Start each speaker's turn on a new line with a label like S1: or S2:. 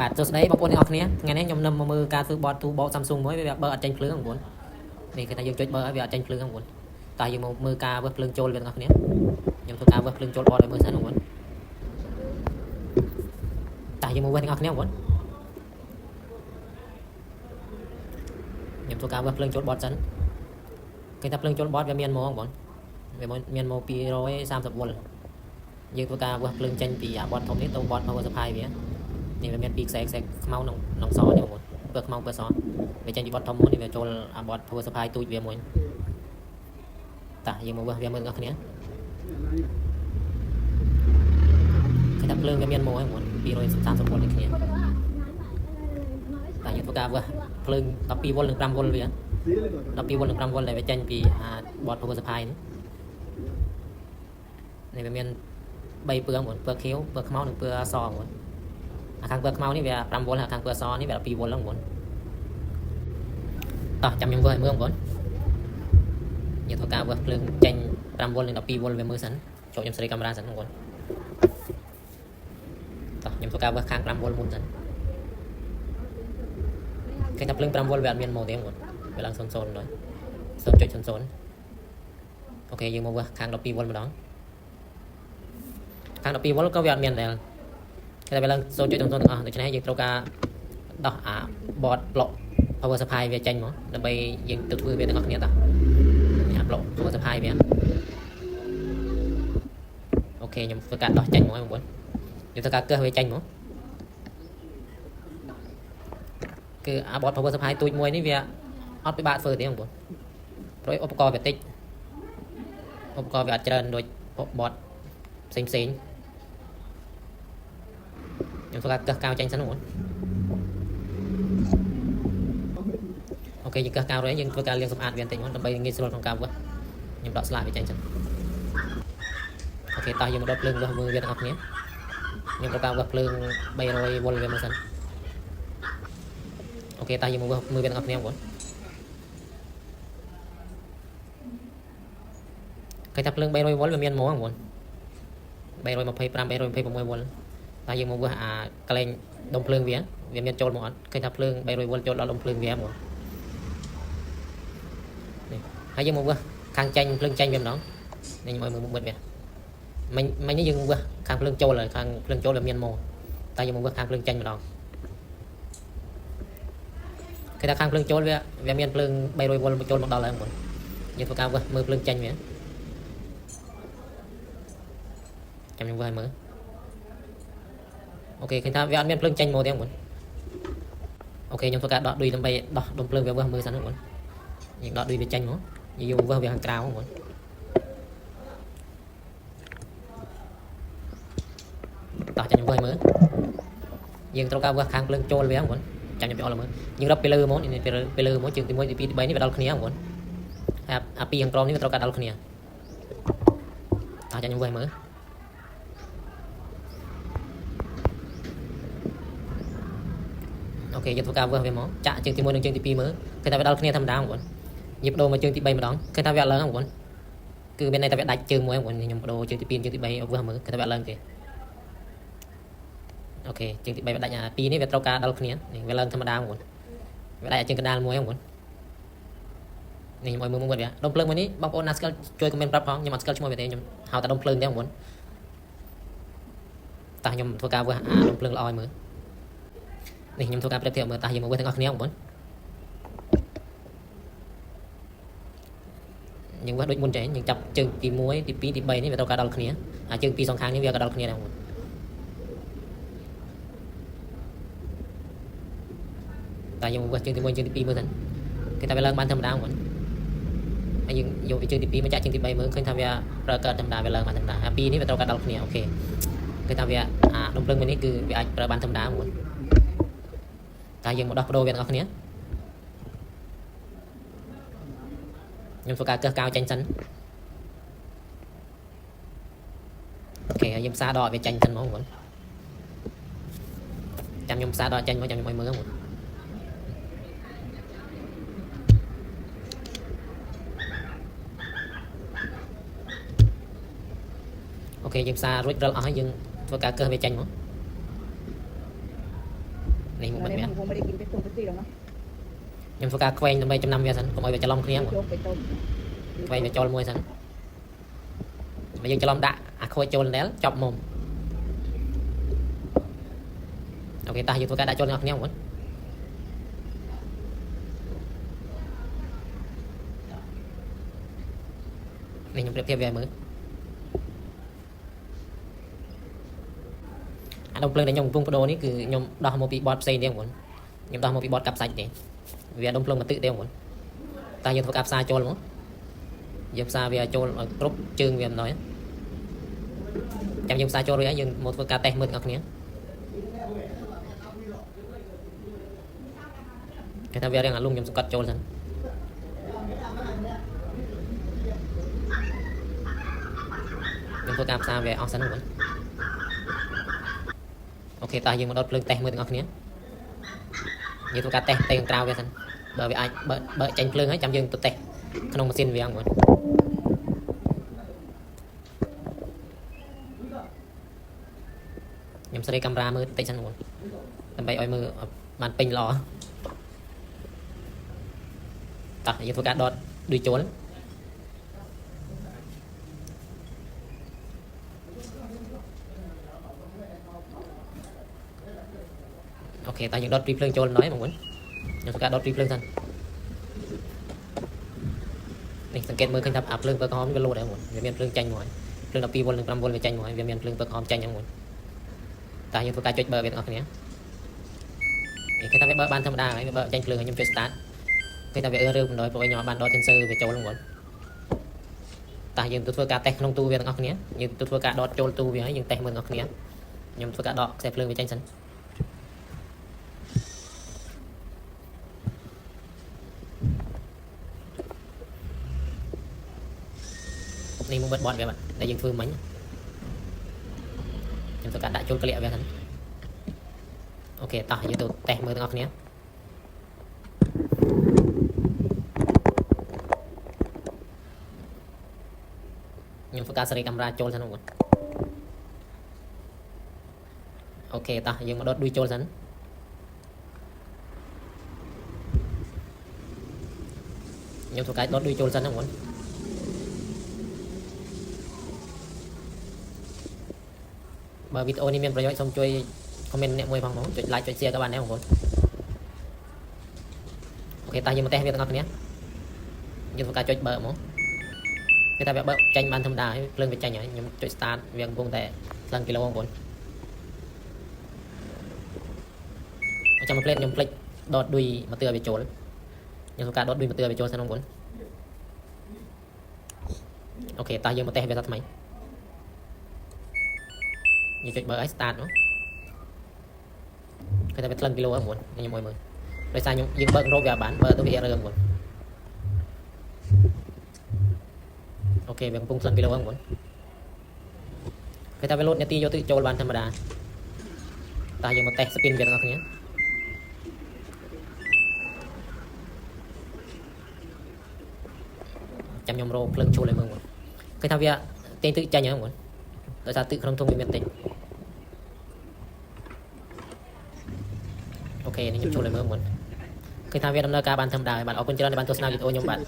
S1: បាទសួស្តីបងប្អូនទាំងអស់គ្នាថ្ងៃនេះខ្ញុំនឹងមកមើលការធ្វើបតទូបោក Samsung មួយវាបើអត់ចេញភ្លើងបងប្អូននេះគឺថាយើងចុចបើឲ្យវាអត់ចេញភ្លើងបងប្អូនតែយើងមកមើលការវឹសភ្លើងចូលវាទាំងអស់គ្នាខ្ញុំធ្វើការវឹសភ្លើងចូលបតឲ្យមើលសិនបងប្អូនតែយើងមកវឹសទាំងអស់គ្នាបងប្អូនខ្ញុំធ្វើការវឹសភ្លើងចូលបតសិនគេថាភ្លើងចូលបតវាមានហ្មងបងប្អូនវាមានមក230វ៉ុលយើងធ្វើការវឹសភ្លើងចេញពីអាបតធំនេះទៅបត power supply វា នេះវាមានពីរខ្សែខ្សែខ្មៅក្នុងក្នុងសនេះបងប្អូនពើខ្មៅពើសវាចេញពីបត់ធំមួយនេះវាចូលអាបត់ធ្វើសផាយទូចវាមួយតាយើងមកមើលវាមើលទាំងអស់គ្នាគេថាភ្លើងវាមានមួយបងប្អូន230វ៉ុលនេះគ្នាតាយើងធ្វើការវើភ្លើង12វ៉ុលនិង5វ៉ុលវា12វ៉ុលនិង5វ៉ុលដែលវាចេញពីអាបត់ធ្វើសផាយនេះនេះវាមាន3ពើបងប្អូនពើខៀវពើខ្មៅនិងពើសបងប្អូន អាខាងពើខ្មៅនេះវា5វ៉ុលហើយខាងពើសនេះវា12វ៉ុលហ្នឹងបងប្អូនតោះចាំខ្ញុំធ្វើឲ្យមើលបងប្អូនយើងធ្វើការវើភ្លើងចេញ5វ៉ុលនិង12វ៉ុលវាមើលសិនចូលខ្ញុំស្រីកាមេរ៉ាសិនបងប្អូនតោះខ្ញុំធ្វើការវើខាង5វ៉ុលមុនសិនគេថាភ្លើង5វ៉ុលវាអត់មានម៉ូទេបងប្អូនវាឡើង00ដល់0.00អូខេយើងមកវើខាង12វ៉ុលម្ដងខាង12វ៉ុលក៏វាអត់មានដែរគេ តែវាឡើង0.00ទាំងអស់ដូច្នេះយើងត្រូវការដោះអា board block power supply វាចេញមកដើម្បីយើងទៅធ្វើវាទាំងអស់គ្នាតោះអា block power supply វាអូខេខ្ញុំធ្វើការដោះចេញមកហើយបងប្អូនយើងធ្វើការកើសវាចេញមកគឺអា board power supply ទូចមួយនេះវាអត់ពិបាកធ្វើទេបងប្អូនព្រោះឧបករណ៍វាតិចឧបករណ៍វាអត់ច្រើនដូច board ផ្សេងផ្សេងៗ ខ្ញុំធ្វើការកឹះកៅចេញសិនបងប្អូនអូខេយើងកឹះកៅរួចហើយយើងធ្វើការលាងសម្អាតវាបន្តិចមកដើម្បីងាយស្រួលក្នុងការវឹសខ្ញុំដកស្លាកវាចេញសិនអូខេតោះយើងមកដុតភ្លើងវឹសមើលវាទាំងអស់គ្នាខ្ញុំធ្វើការវឹសភ្លើង300វ៉ុលវាមើលសិនអូខេតោះយើងមកវឹសមើលវាទាំងអស់គ្នាបងប្អូនគេថាភ្លើង300វ៉ុលវាមានហ្មងបងប្អូន325 326វ៉ុល តែយើងមកវឹសអាកលែងដុំភ្លើងវាវាមានចូលមកអត់ឃើញថាភ្លើង300វ៉ុលចូលដល់ដុំភ្លើងវាហ្មងនេះហើយយើងមកវឹសខាងចាញ់ភ្លើងចាញ់វាម្ដងនេះខ្ញុំឲ្យមើលមុខបិទវាមិញមិញនេះយើងវឹសខាងភ្លើងចូលហើយខាងភ្លើងចូលវាមានមកតែយើងមកវឹសខាងភ្លើងចាញ់ម្ដងគេថាខាងភ្លើងចូលវាវាមានភ្លើង300វ៉ុលចូលមកដល់ហើយបងយើងធ្វើការវឹសមើលភ្លើងចាញ់វាចាំខ្ញុំវឹសឲ្យមើល អូខេឃើញថាវាអត់មានភ្លើងចេញមកទេបងប្អូនអូខេខ្ញុំធ្វើការដកឌុយដើម្បីដោះដុំភ្លើងវាវឹសមើលសិនបងប្អូនយើងដកឌុយវាចេញមកយើងយកវឹសវាខាងក្រៅបងប្អូនតោះចាំខ្ញុំវឹសឲ្យមើលយើងត្រូវការវឹសខាងភ្លើងចូលវាបងប្អូនចាំខ្ញុំបិទអស់លើមើលយើងរត់ពីលើមកនេះពីលើពីលើមកជើងទី1ទី2ទី3នេះវាដល់គ្នាបងប្អូនហើយអាពីរខាងក្រោមនេះវាត្រូវការដល់គ្នាតោះចាំខ្ញុំវឹសឲ្យមើល អូខេយើងធ្វើការវើសវាមកចាក់ជើងទី1និងជើងទី2មើលឃើញថាវាដល់គ្នាធម្មតាបងប្អូនញិបដូរមកជើងទី3ម្ដងឃើញថាវាអត់ឡើងបងប្អូនគឺមានន័យថាវាដាច់ជើងមួយបងប្អូនខ្ញុំបដូរជើងទី2ជើងទី3វើសមើលឃើញថាវាអត់ឡើងទេអូខេជើងទី3វាដាច់អា2នេះវាត្រូវការដល់គ្នានេះវាឡើងធម្មតាបងប្អូនវាដាច់អាជើងកណ្ដាលមួយបងប្អូននេះខ្ញុំឲ្យមើលមុខវាដុំភ្លើងមួយនេះបងប្អូនណាស្គាល់ជួយខមមិនប្រាប់ផងខ្ញុំអត់ស្គាល់ឈ្មោះវាទេខ្ញុំហៅតែដុំភ្លើងទេបងប្អូនតោះខ្ញុំធ្វើការវើសអាដុំភ្លើងល្អឲ្យមើល នេះខ្ញុំធ្វើការប្រៀបធៀបមើលតោះយើងមកមើលទាំងអស់គ្នាបងប្អូនយើងមើលដូចមុនចេះយើងចាប់ជើងទី1ទី2ទី3នេះវាត្រូវការដល់គ្នាអាជើងពីរសងខាងនេះវាក៏ដល់គ្នាដែរបងប្អូនតែយើងមើលជើងទី1ជើងទី2មើលសិនគេថាវាឡើងបានធម្មតាបងប្អូនហើយយើងយកពីជើងទី2មកចាក់ជើងទី3មើលឃើញថាវាប្រើកើតធម្មតាវាឡើងបានធម្មតាអាពីរនេះវាត្រូវការដល់គ្នាអូខេគឺថាវាអាដុំភ្លើងមួយនេះគឺវាអាចប្រើបានធម្មតាបងប្អូន តែយើងមកដោះបដូរវាទាំងអស់គ្នាខ្ញុំធ្វើការកឹះកៅចេញសិនអូខេហើយខ្ញុំផ្សារដកវាចេញសិនមកបងប្អូនចាំខ្ញុំផ្សារដកចេញមកចាំខ្ញុំឲ្យមើលបងប្អូនអូខេយើងផ្សាររួចរិលអស់ហើយយើងធ្វើការកឹះវាចេញមក នេះមុខ
S2: តែ
S1: បិទវា
S2: ខ្ញុំមិនได้กินไปตุ่มไปตีหรอกเนาะ
S1: ខ្ញុំធ្វើការខ្វែងដើម្បីចំណាំវាសិនកុំឲ្យវាច្រឡំគ្នាបង
S2: โจ๊กไปต้ม
S1: ខ្វែងវាចូលមួយសិនបើយើងច្រឡំដាក់អាខូចចូលដែរចប់មុំអូខេតោះយើងធ្វើការដាក់ចូលអ្នកគ្នាបងនេះខ្ញុំប្រៀបធៀបវាឲ្យមើល អាដុំភ្លើងដែលខ្ញុំកំពុងបដូរនេះគឺខ្ញុំដោះមកពីបតផ្សេងទៀតបងខ្ញុំដោះមកពីបតកាប់សាច់ទេវាដុំភ្លើងមកទឹកទេបងតែយើងធ្វើការផ្សារចូលមកយើងផ្សារវាចូលឲ្យគ្រប់ជើងវាម្ដងចាំយើងផ្សារចូលរួចហើយយើងមកធ្វើការតេស្តមើលទាំងអស់គ្នាគេថាវារៀងអាលុងខ្ញុំសង្កត់ចូលសិនខ្ញុំធ្វើការផ្សារវាអស់សិនបង អូខេតោះយើងមកដុតភ្លើងតេស្តមើលទាំងអស់គ្នាយើងធ្វើការតេស្តផ្ទៃខាងក្រៅវាសិនបើវាអាចបើបើចេញភ្លើងហើយចាំយើងទៅតេស្តក្នុងម៉ាស៊ីនវាហ្នឹងបងខ្ញុំស្រីកាមេរ៉ាមើលតិចសិនបងដើម្បីឲ្យមើលឲ្យបានពេញល្អតោះយើងធ្វើការដតដូចចូលអូ ខេតោះយើងដុតព្រីភ្លើងចូលដល់ហើយបងប្អូនខ្ញុំធ្វើការដុតព្រីភ្លើងសិននេះសង្កេតមើលឃើញថាអាភ្លើងពើក្រហមវាលោតហើយបងប្អូនវាមានភ្លើងចាញ់មកហើយភ្លើង12វ៉ុលនិង5វ៉ុលវាចាញ់មកហើយវាមានភ្លើងពើក្រហមចាញ់ហ្នឹងបងប្អូនតោះយើងធ្វើការចុចបើវាទាំងអស់គ្នានេះគេថាវាបើបានធម្មតាហើយវាបើចាញ់ភ្លើងហើយខ្ញុំចុច start គេថាវាអឺរើបណ្ដោយព្រោះខ្ញុំបានដក sensor វាចូលហ្នឹងបងប្អូនតោះយើងទៅធ្វើការតេស្តក្នុងទូវាទាំងអស់គ្នាយើងទៅធ្វើការដកចូលទូវាហើយយើងតេស្តមើលទាំងអស់គ្នាខ្ញុំធ្វើការដកខ្សែភ្លើងវាចេញសិន នេះមកបិទបត់វាបាទដែលយើងធ្វើមិញខ្ញុំធ្វើការដាក់ចូលក្លៀកវាសិនអូខេតោះយើងទៅតេស្តមើលទាំងអស់គ្នាខ្ញុំធ្វើការសេរីកាមេរ៉ាចូលសិនបងប្អូនអូខេតោះយើងមកដុតដួយចូលសិនខ្ញុំធ្វើការដុតដួយចូលសិនណាបងប្អូ បើវីដេអូនេះមានប្រយោជន៍សូមជួយ comment អ្នកមួយផងបងចុច like ចុច share ក៏បានដែរបងប្អូនអូខេតោះយើងមកតេស្តវាទាំងអស់គ្នាយើងធ្វើការចុចបើកមកគេថាវាបើកចាញ់បានធម្មតាហើយភ្លើងវាចាញ់ហើយខ្ញុំចុច start វាកំពុងតែឡើងគីឡូបងប្អូនចាំមកផ្លេតខ្ញុំផ្លេចដតដួយមកទឿវាចូលខ្ញុំធ្វើការដតដួយមកទឿវាចូលសិនបងប្អូនអូខេតោះយើងមកតេស្តវាថាថ្មី យើងចុចបើឲ្យ start មកគេថាវាថ្លឹងគីឡូហ្នឹងបងខ្ញុំមើលមើលដោយសារខ្ញុំយើងបើករោបវាបានបើទៅវារើបងអូខេវាកំពុងថ្លឹងគីឡូហ្នឹងបងគេថាវាលោតនាទីយកទៅចូលបានធម្មតាតើយើងមកតេស្ត spin វាទាំងអស់គ្នាចាំខ្ញុំរោភ្លើងជួលឲ្យមើលបងគេថាវាទាញទឹកចាញ់ហ្នឹងបងដោយសារទឹកក្នុងធុងវាមានតិច អូខេនេះខ្ញុំចូលឲ្យមើលមុនឃើញថាវាដំណើរការបានធម្មតាហើយបាទអរគុណច្រើនដែលបានទស្សនាវីដេអូខ្ញុំបាទ